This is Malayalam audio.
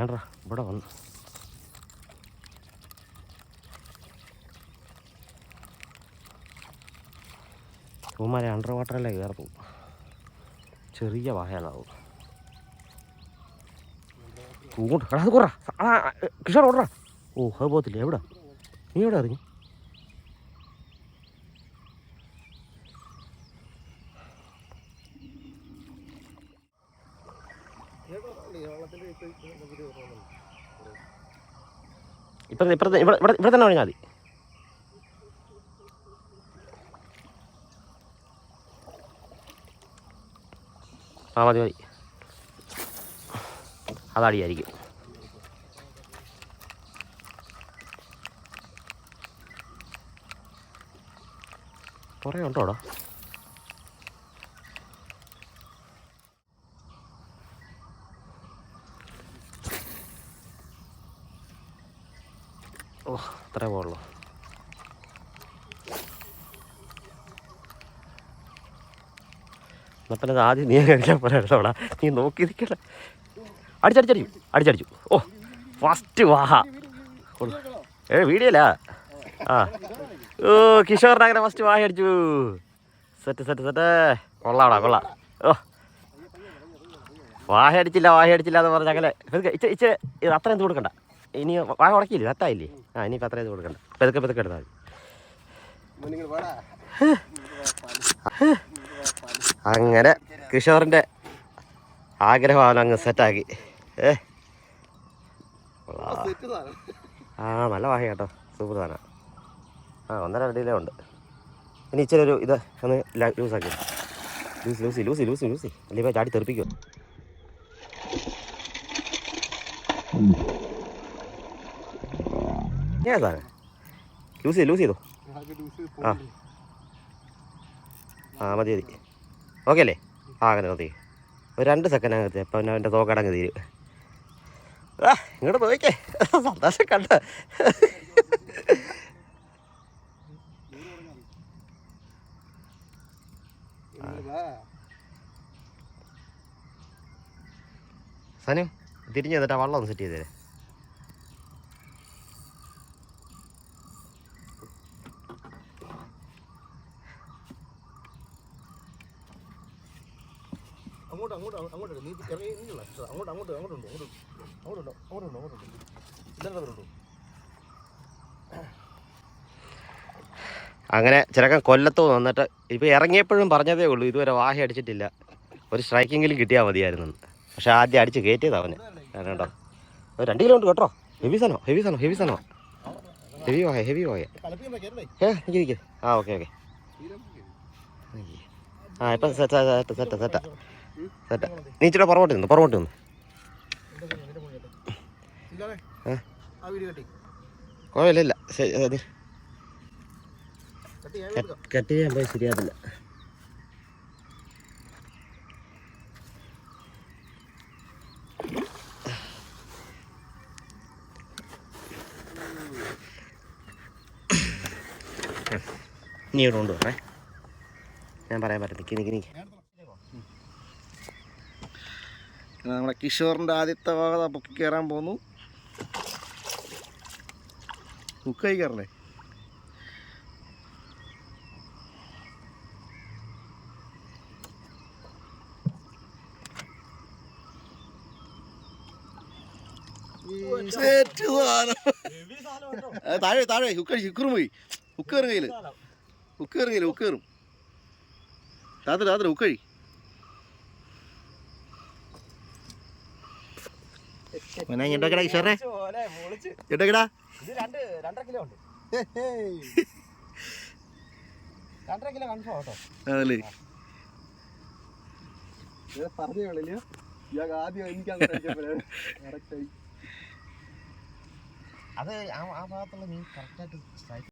വേണ്ട ഇവിടെ വന്നു. പൂമാരെ അണ്ടർ വാട്ടറല്ലേ കയറുന്നു ചെറിയ വാഹനാവും കൂട്ട് അത് കുറ കിഷോർ ഓടറാ ഓ അത് പോകത്തില്ല? എവിടെ? നീ എവിടെ ഇറങ്ങി? ഇപ്പുറത്തെ ഇവിടെ ഇവിടെ തന്നെ കഴിഞ്ഞാൽ മതി. ആ മതി മതി. അതടിയായിരിക്കും കുറേ ഉണ്ടോ ഓ അത്രേ പോകുള്ളൂ എന്നാ പിന്നെ ആദ്യം നീ കഴിക്കാൻ പോരാ നീ നോക്കി നിൽക്കല അടിച്ചടിച്ചടിച്ചു അടിച്ചടിച്ചു. ഓ ഫസ്റ്റ് വാഹ. ഏ വീഡിയോ അല്ല ആ. ഓ കിഷോറിന് അങ്ങനെ ഫസ്റ്റ് വാഹ അടിച്ചു. Set set set. കൊള്ളാടാ കൊള്ളാം. ഓ. വാഹ അടിച്ചില്ല വാഹ അടിച്ചില്ല എന്ന് പറഞ്ഞ അങ്ങനെ. ഇച്ച ഇച്ച അത്ര എന്ത് കൊടുക്കണ്ട. ഇനി വാഴ ഉടക്കിയില്ലേ നത്തായില്ലേ ആ ഇനി പത്ര ഇത് കൊടുക്കണ്ട. പെതുക്കെ പെതുക്കെ എടുത്താൽ മതി. അങ്ങനെ കിഷോറിന്റെ ആഗ്രഹമാണ് അങ്ങ് സെറ്റാക്കി. ഏ? ആ. നല്ല വാഹ കേട്ടോ. സൂപ്പർ ആ ഒന്നര അടിയിലേ ഉണ്ട്. ഇനി ഇച്ചിരി ഒരു ഇത് ഒന്ന് ലൂസാക്കി ലൂസി ലൂസി ലൂസി ലൂസി ലൂസി അല്ലെങ്കിൽ ചാടി തെറിപ്പിക്കും ഏ സാധനം ലൂസ് ചെയ്ത് ലൂസ് ചെയ്തോ ആ. ആ മതി മതി ഓക്കെ അല്ലേ ആ അങ്ങനെ മതി ഒരു രണ്ട് സെക്കൻഡ് അങ്ങ് അപ്പം പിന്നെ അവന്റെ തോക്കടങ്ങ് തീരും. ആ ഇങ്ങോട്ട് നോക്കേ സന്തോഷം കണ്ട? സനു തിരിഞ്ഞു എന്നിട്ട് ആ വള്ളം ഒന്ന് സെറ്റ് ചെയ്തേരെ. അങ്ങോട്ട് അങ്ങോട്ട് അങ്ങോട്ട് നീ ഇറങ്ങി ഇങ്ങോട്ട് അങ്ങോട്ട് അങ്ങോട്ട് അങ്ങോട്ടുണ്ട് അങ്ങോട്ട് അങ്ങോട്ടുണ്ടോ അങ്ങോട്ടുണ്ടോ അങ്ങോട്ടുണ്ടോ ഇല്ലാതെ വരുണ്ടോ അങ്ങനെ ചെറുക്കൻ കൊല്ലത്ത് വന്നിട്ട് ഇപ്പോൾ ഇറങ്ങിയപ്പോഴും പറഞ്ഞതേ ഉള്ളൂ ഇതുവരെ വാഹ അടിച്ചിട്ടില്ല. ഒരു സ്ട്രൈക്കെങ്കിലും കിട്ടിയാൽ മതിയായിരുന്നു പക്ഷെ ആദ്യം അടിച്ച് കയറ്റിയതാ അവന്. കേട്ടോ രണ്ട് കിലോ ഉണ്ട് കേട്ടോ. ഹെവി സാധനോ ഹെവി സാധനോ ഹെവി സാധനോ. ഹെവി വായ ഹെവി വായ ഏ നിൽക്കി ആ ഓക്കെ ഓക്കെ. ആ ഇപ്പം സെറ്റാ സെറ്റ് സെറ്റാ സെറ്റാ സെറ്റാ. നീ ഇച്ചിരി പുറകോട്ട് നിന്ന് പുറകോട്ട് നിന്ന്. കുഴപ്പമില്ല കട്ടി ചെയ്യാൻ പോയി ശരിയാകത്തില്ല നീ ഇവിടെ കൊണ്ടുവരണേ ഞാൻ പറയാൻ പറ്റും നിൽക്കി നിൽക്കി നിൽക്കി നമ്മളെ കിഷോറിന്റെ ആദ്യത്തെ ഭാഗത പൊക്കി കയറാൻ സെറ്റ് സാധനം അത് താഴെ താഴെ ഹുക്ക് ഹുക്കറും പോയി. ഹുക്ക് കയറും കയ്യിൽ ഹുക്ക് കയറും ഹുക്ക് കയറും. താത്ര താത്ര ഹുക്കഴി മോനെ കിലോ ഉണ്ട്. രണ്ടര കിലോ കൺഫേം അതല്ലേ പറഞ്ഞേ ഉള്ളില്ല ഇയാൾക്ക് ആദ്യം എനിക്ക് അത് ആ ആ ഭാഗത്തുള്ള മീൻ കറക്റ്റായിട്ട് സ്ട്രൈക്ക്